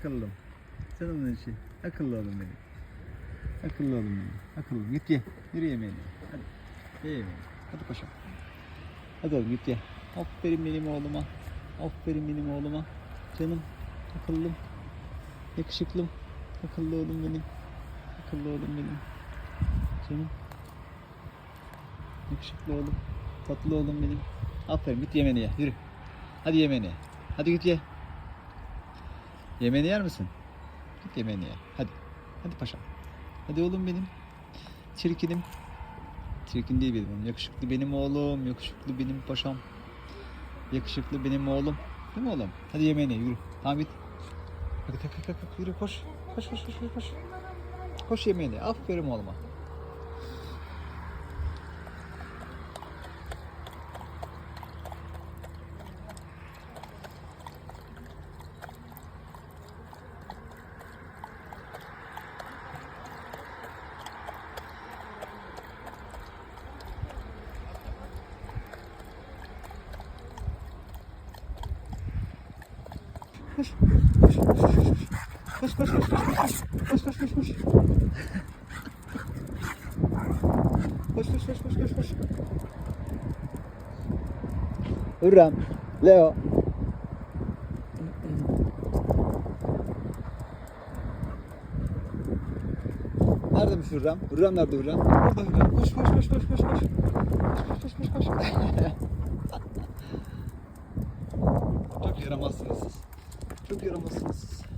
Akıllım. Canımın içi. Akıllı oğlum benim. Akıllı oğlum benim. Akıllı. Git ye. Yürü yemeğini. Hadi. Ye. Hadi paşam. Hadi oğlum git ye. Aferin benim oğluma. Aferin benim oğluma. Canım. Akıllım. Yakışıklım. Akıllı oğlum benim. Akıllı oğlum benim. Canım. Yakışıklı oğlum. Tatlı oğlum benim. Aferin git yemeğini ye. Yürü. Hadi yemeğini ye. Hadi git ye. Yemeğini yer misin? Git yemeğini ye. Hadi. Hadi paşam. Hadi oğlum benim. Çirkinim. Çirkin değil benim. Yakışıklı benim oğlum. Yakışıklı benim paşam. Yakışıklı benim oğlum. Değil mi oğlum? Hadi yemeğine yürü. Tamam git. Hadi kalk kalk kalk. Yürü koş. Koş koş koş koş. Koş, yemeğine. Aferin oğluma. Koş koş koş koş. Koş koş koş koş. Koş koş koş koş. Koş koş koş koş koş koş. Hürrem, Leo. Neredemiş Hürrem? Hürrem nerede Hürrem? Burada Hürrem. Koş koş koş koş koş koş. Koş koş koş koş koş. Çok yaramazsınız siz. Çok yaramazsınız.